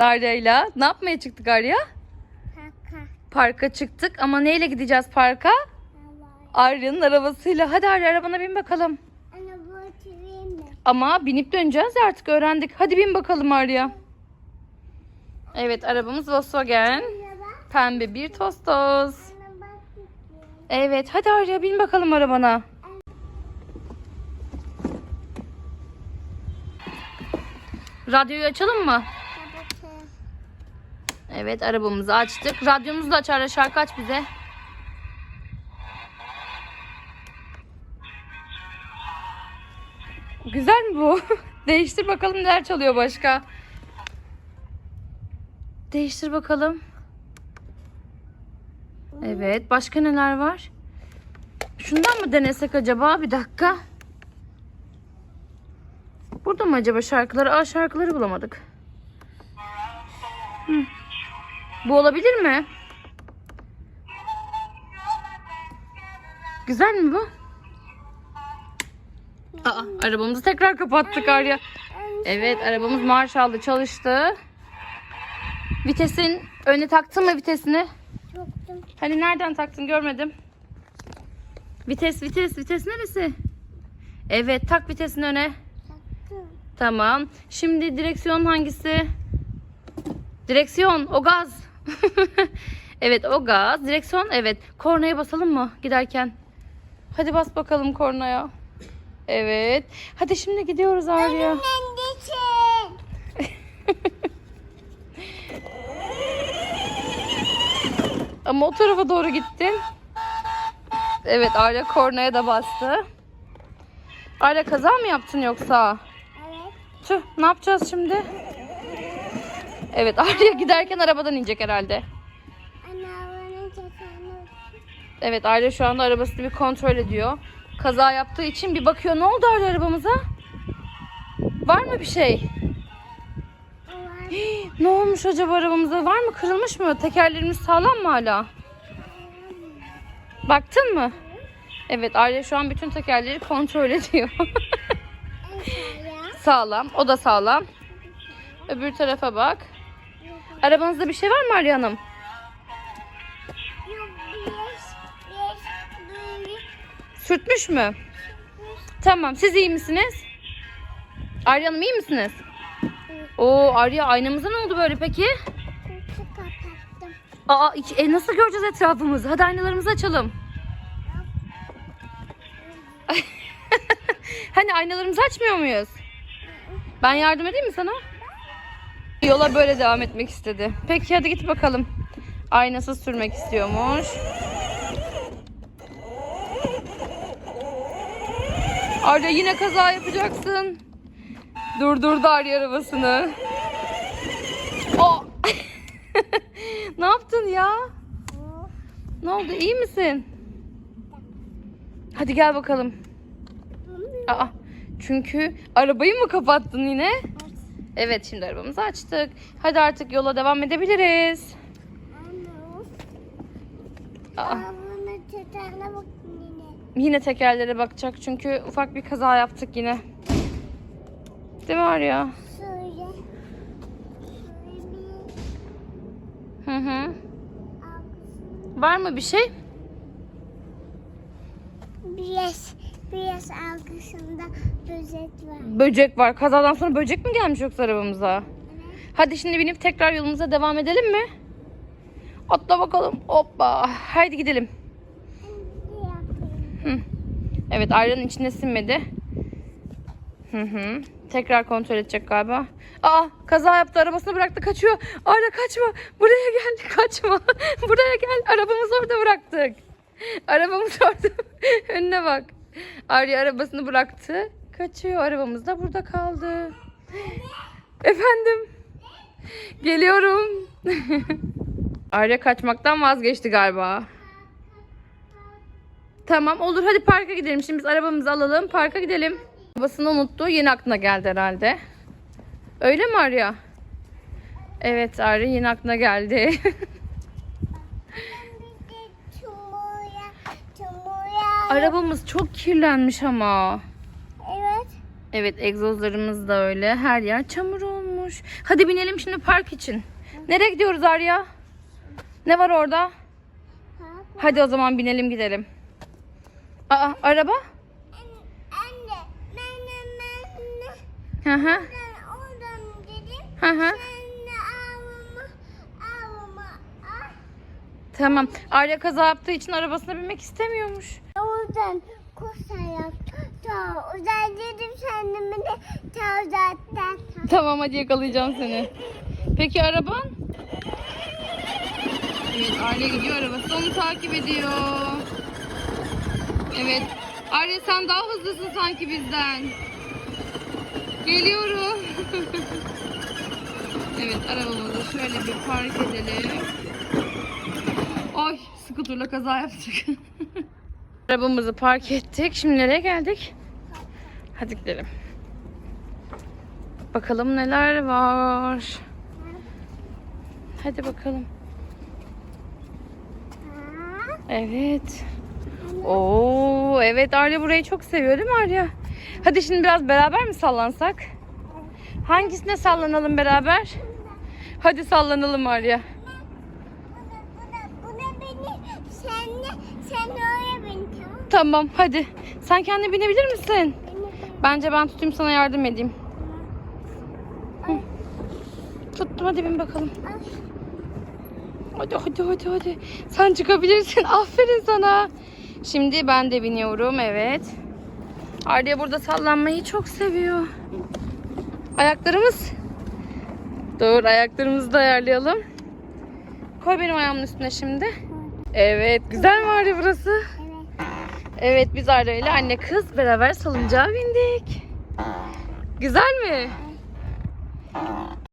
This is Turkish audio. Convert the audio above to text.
Arya'yla. Ne yapmaya çıktık Arya? Kaka. Parka çıktık ama neyle gideceğiz parka? Arya'nın arabasıyla. Hadi Arya arabana bin bakalım. Ama binip döneceğiz ya artık öğrendik. Hadi bin bakalım Arya. Evet arabamız Volkswagen. Pembe bir gidiyor. Evet hadi Arya bin bakalım arabana. Radyoyu açalım mı? Evet arabamızı açtık. Radyomuzu da aç Arya şarkı aç bize. Güzel mi bu? Değiştir bakalım neler çalıyor başka. Değiştir bakalım. Evet başka neler var? Şundan mı denesek acaba? Bir dakika. Burada mı acaba şarkıları? Aa şarkıları bulamadık. Hı. Bu olabilir mi? Güzel mi bu? Aa, arabamızı tekrar kapattık Arya. Evet arabamız marş aldı çalıştı. Vitesin önüne taktın mı vitesini? Soktum. Hani nereden taktın görmedim. Vites vites vites neresi? Evet tak vitesini öne. Taktım. Tamam. Şimdi direksiyon hangisi? Direksiyon o gaz. evet o gaz. Direksiyon evet. Kornaya basalım mı giderken? Hadi bas bakalım kornaya. Evet. Hadi şimdi gidiyoruz Arya. Ama o tarafa doğru gittin. Evet Arya kornaya da bastı. Arya kaza mı yaptın yoksa? Evet. Tüh ne yapacağız şimdi? Evet Arya giderken arabadan inecek herhalde. Evet Arya şu anda arabasını bir kontrol ediyor. Kaza yaptığı için bir bakıyor. Ne oldu Arya arabamıza? Var mı bir şey? Hii, ne olmuş acaba arabamıza? Var mı? Kırılmış mı? Tekerlerimiz sağlam mı hala? Baktın mı? Evet Arya şu an bütün tekerleri kontrol ediyor. Sağlam. O da sağlam. Öbür tarafa bak. Arabanızda bir şey var mı Arya Hanım? Sürtmüş mü? Tamam. Siz iyi misiniz? Arya Hanım iyi misiniz? Oo Arya aynamıza ne oldu böyle peki? Aa e, nasıl göreceğiz etrafımızı? Hadi aynalarımızı açalım. hani aynalarımızı açmıyor muyuz? Ben yardım edeyim mi sana? Yola böyle devam etmek istedi. Peki hadi git bakalım. Aynasız sürmek istiyormuş. Arya yine kaza yapacaksın. Durdurdu Arya arabasını. O. ne yaptın ya? Ne oldu? İyi misin? Hadi gel bakalım. Aa, çünkü arabayı mı kapattın yine? Evet şimdi arabamızı açtık. Hadi artık yola devam edebiliriz. Aa, yine. tekerlere bakacak çünkü ufak bir kaza yaptık yine. Değil mi Arya? Hı hı. Var mı bir şey? Biraz, biraz arkasında rozet var. Böcek var. Kazadan sonra böcek mi gelmiş yoksa arabamıza? Hadi şimdi binip tekrar yolumuza devam edelim mi? Atla bakalım. Hoppa. Haydi gidelim. Hı. Evet ayranın içine sinmedi. Hı hı. Tekrar kontrol edecek galiba. Aa kaza yaptı arabasını bıraktı kaçıyor. Arya kaçma. Buraya gel kaçma. Buraya gel. Arabamızı orada bıraktık. Arabamız orada. Önüne bak. Arya arabasını bıraktı. Kaçıyor. Arabamız da burada kaldı. Efendim. Geliyorum. Arya kaçmaktan vazgeçti galiba. Tamam olur hadi parka gidelim. Şimdi biz arabamızı alalım parka gidelim. Babasını unuttu. Yeni aklına geldi herhalde. Öyle mi Arya? Evet Arya yeni aklına geldi. Arabamız çok kirlenmiş ama. Evet. Evet egzozlarımız da öyle. Her yer çamur olmuş. Hadi binelim şimdi park için. Nereye gidiyoruz Arya? Ne var orada? Ha, Hadi o zaman binelim gidelim. Aa araba? Anne, ben hı. ben oradan dedim. Hı hı. Sen de Tamam. Arya kaza yaptığı için arabasına binmek istemiyormuş. Oradan koşarak ta uzay dedim kendimi de ta uzaktan. Tamam hadi yakalayacağım seni. Peki araban? Evet Arya gidiyor arabası onu takip ediyor. Evet. Arya sen daha hızlısın sanki bizden. Geliyorum. evet arabamızı şöyle bir park edelim. Ay skuterla kaza yaptık. Arabamızı park ettik. Şimdi nereye geldik? Hadi gidelim. Bakalım neler var. Hadi bakalım. Evet. Oo, evet Arya burayı çok seviyor değil mi Arya? Hadi şimdi biraz beraber mi sallansak? Hangisine sallanalım beraber? Hadi sallanalım Arya. bu da, bu da beni, sen de, sen oraya beni tamam mı? Tamam hadi. Sen kendi binebilir misin? Bence ben tutayım sana yardım edeyim. Tuttum hadi bin bakalım. Hadi hadi hadi hadi. Sen çıkabilirsin. Aferin sana. Şimdi ben de biniyorum. Evet. Arya burada sallanmayı çok seviyor. Ayaklarımız. Dur ayaklarımızı da ayarlayalım. Koy benim ayağımın üstüne şimdi. Evet. Güzel mi Arya burası? Evet. Evet biz Arya ile anne kız beraber salıncağa bindik. Güzel mi?